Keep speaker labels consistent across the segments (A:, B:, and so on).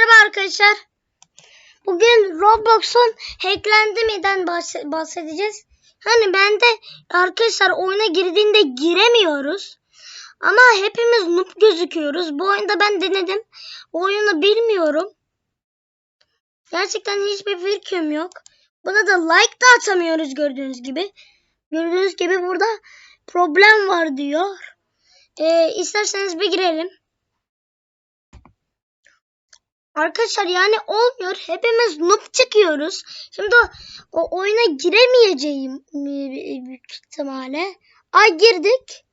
A: Merhaba arkadaşlar. Bugün Roblox'un hacklendi miden bahse- bahsedeceğiz. Hani ben de arkadaşlar oyuna girdiğinde giremiyoruz. Ama hepimiz noob gözüküyoruz. Bu oyunda ben denedim. Bu oyunu bilmiyorum. Gerçekten hiçbir fikrim yok. Buna da like da atamıyoruz gördüğünüz gibi. Gördüğünüz gibi burada problem var diyor. Ee, isterseniz bir girelim. Arkadaşlar yani olmuyor. Hepimiz noob çıkıyoruz. Şimdi o, o oyuna giremeyeceğim büyük ihtimalle. Ay girdik.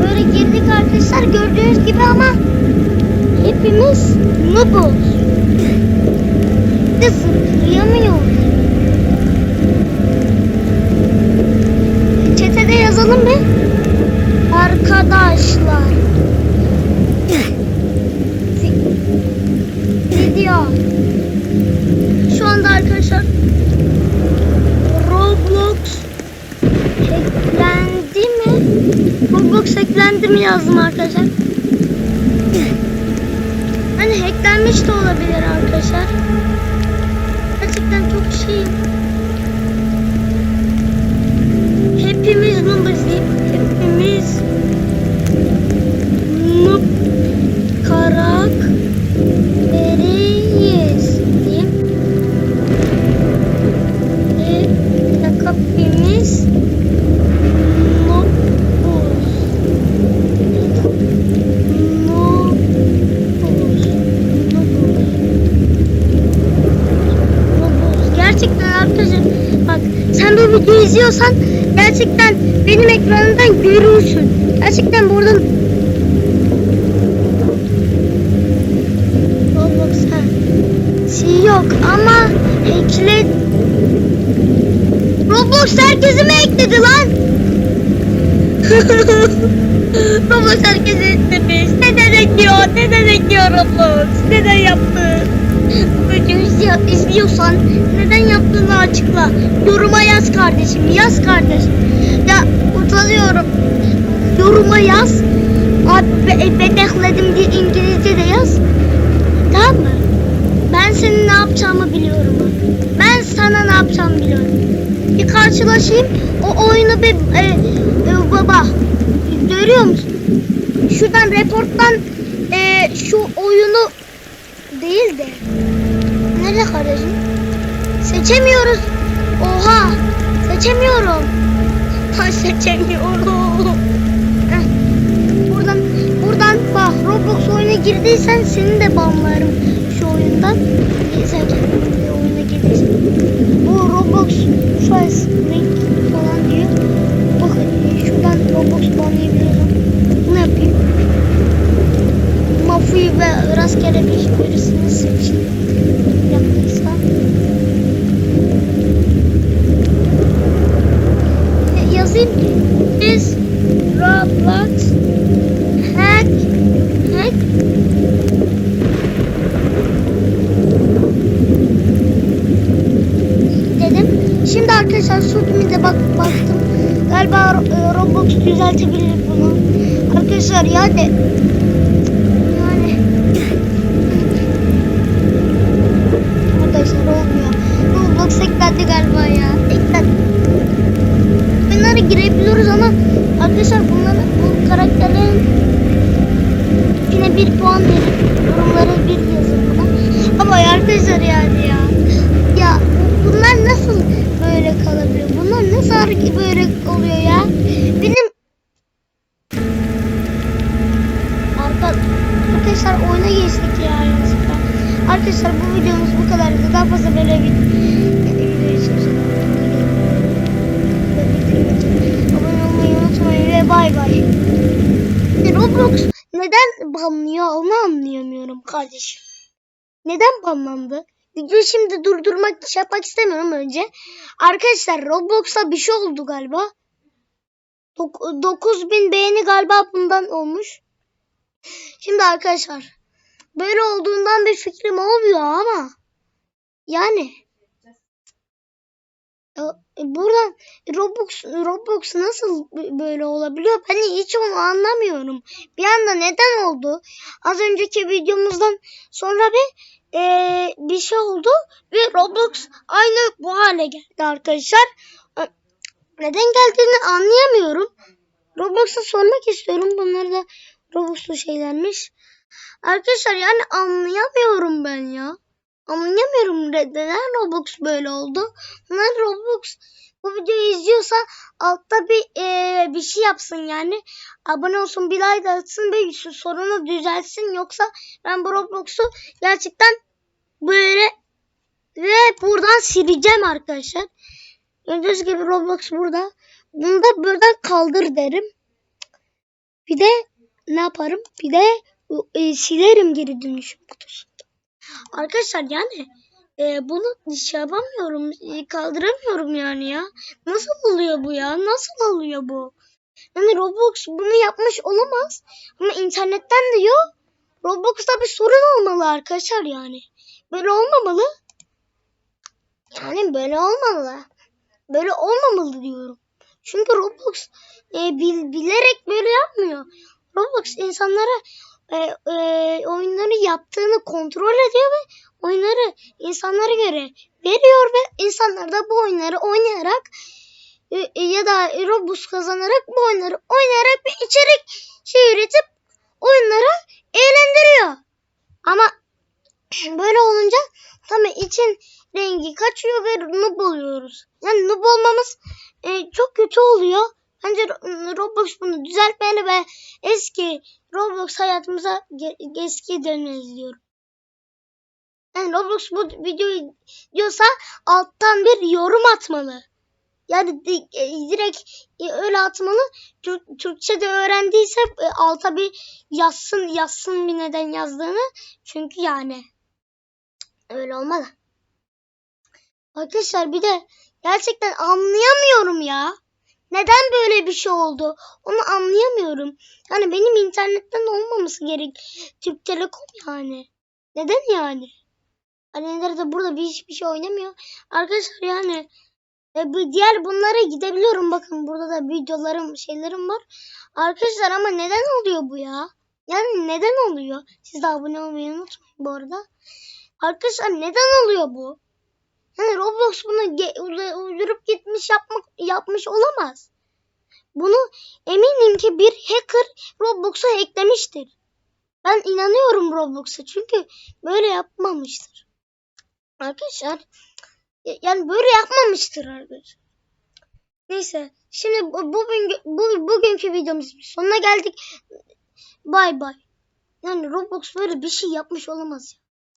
A: Böyle girdik arkadaşlar gördüğünüz gibi ama hepimiz noobuz. De zıplayamıyoruz. Çetede yazalım bir. Arkadaşlar. Vi- Video. Şu anda arkadaşlar Roblox eklendi mi? Mi yazdım arkadaşlar. Hani hacklenmiş de olabilir arkadaşlar. Gerçekten çok şey. Hepimiz diyeyim. Hepimiz izliyorsan gerçekten benim ekranımdan görürsün. Gerçekten buradan Roblox ha. Şey yok ama hackle Roblox herkesi mi ekledi lan? Roblox herkesi eklemiş. Neden ekliyor? Neden ekliyor Roblox? Neden yaptı? Videoyu izliyor- izliyorsan neden yaptığını açıkla. Yoruma yaz kardeşim. Yaz kardeşim. Ya utanıyorum. Yoruma yaz. Abi be- bedekledim diye İngilizce de yaz. Tamam mı? Ben senin ne yapacağımı biliyorum. Ben sana ne yapacağımı biliyorum. Bir karşılaşayım. O oyunu bir e, e, baba görüyor musun? Şuradan reporttan e, şu oyunu değil de nerede kardeşim? Seçemiyoruz. Oha seçemiyorum. Ha seçemiyorum. Heh. Buradan buradan bak Roblox oyuna girdiysen seni de banlarım şu oyundan. Kendin bir oyuna girdiysen. Bu Roblox şu an link falan diyor. Bak e, şuradan Roblox banlayabiliyorum. Bunu yapayım. Mafuyu ve rastgele bir birisini seçeyim. Yaptıysa. E, yazayım ki biz Roblox hack hack dedim. Şimdi arkadaşlar Subi'de bak baktım. Galiba e, Roblox düzeltebilir bunu. Arkadaşlar yani yani arkadaşlar olmuyor. Roblox eklendi galiba ya. Eklendi. Bunlara girebiliyoruz ama arkadaşlar bunları bu karakterlerin yine bir puan verin. Yorumlara bir yazın buna. Ama arkadaşlar yani ya. Ya bunlar nasıl böyle kalabiliyor? Bunlar nasıl hareket böyle oluyor ya? Benim Arka... Arkadaşlar oyuna geçtik ya. Arkadaşlar bu videomuz bu kadardı. Daha fazla böyle bir abone olmayı unutmayın ve bay bay. Roblox neden banlıyor onu anlayamıyorum kardeşim. Neden banlandı? Videoyu şimdi durdurmak şey yapmak istemiyorum önce. Arkadaşlar Roblox'a bir şey oldu galiba. Dok- 9000 beğeni galiba bundan olmuş. Şimdi arkadaşlar böyle olduğundan bir fikrim olmuyor ama yani Ya, buradan Roblox Roblox nasıl böyle olabiliyor? Ben hiç onu anlamıyorum. Bir anda neden oldu? Az önceki videomuzdan sonra bir e, bir şey oldu ve Roblox aynı bu hale geldi arkadaşlar. E, Neden geldiğini anlayamıyorum. Roblox'a sormak istiyorum. Bunlar da Roblox'lu şeylermiş. Arkadaşlar yani anlayamıyorum ben ya. Anlayamıyorum ne- neden Roblox böyle oldu. Bunlar Roblox bu videoyu izliyorsa altta bir eee, bir şey yapsın yani. Abone olsun bir like atsın ve sorunu düzelsin. Yoksa ben bu Roblox'u gerçekten böyle ve buradan sileceğim arkadaşlar. Gördüğünüz gibi Roblox burada. Bunu da buradan kaldır derim. Bir de ne yaparım? Bir de e, silerim geri dönüşüm kutusunu. Arkadaşlar yani e, bunu şey yapamıyorum, e, kaldıramıyorum yani ya. Nasıl oluyor bu ya? Nasıl oluyor bu? Yani Roblox bunu yapmış olamaz. Ama internetten diyor. Roblox'ta bir sorun olmalı arkadaşlar yani. Böyle olmamalı. Yani böyle olmalı. Böyle olmamalı diyorum. Çünkü Roblox e, bil- bilerek böyle yapmıyor. Roblox insanlara e, oyunları yaptığını kontrol ediyor ve oyunları insanlara göre veriyor ve insanlar da bu oyunları oynayarak e, e, ya da Robux kazanarak bu oyunları oynayarak bir içerik şey üretip oyunları eğlendiriyor. Ama böyle olunca tabii için rengi kaçıyor ve noob oluyoruz. Yani noob olmamız e, çok kötü oluyor. Bence Ro- Roblox bunu düzeltmeli ve eski Roblox hayatımıza eski dönmeliyiz diyorum. Yani Roblox bu videoyu diyorsa alttan bir yorum atmalı. Yani e, direkt e, öyle atmalı. Türk, Türkçe de öğrendiyse e, alta bir yazsın yazsın bir neden yazdığını. Çünkü yani öyle olmalı. Arkadaşlar bir de gerçekten anlayamıyorum ya. Neden böyle bir şey oldu? Onu anlayamıyorum. Yani benim internetten olmaması gerek. Türk Telekom yani. Neden yani? Anneler de burada bir hiçbir şey oynamıyor. Arkadaşlar yani e, bu diğer bunlara gidebiliyorum. Bakın burada da videolarım şeylerim var. Arkadaşlar ama neden oluyor bu ya? Yani neden oluyor? Siz de abone olmayı unutmayın bu arada. Arkadaşlar neden oluyor bu? Yani Roblox bunu uydurup gitmiş yapmak yapmış olamaz. Bunu eminim ki bir hacker Roblox'a eklemiştir. Ben inanıyorum Roblox'a çünkü böyle yapmamıştır. Arkadaşlar ya- yani böyle yapmamıştır arkadaşlar. Neyse şimdi bu, bugün, bu, bugünkü videomuzun sonuna geldik. Bay bay. Yani Roblox böyle bir şey yapmış olamaz ya.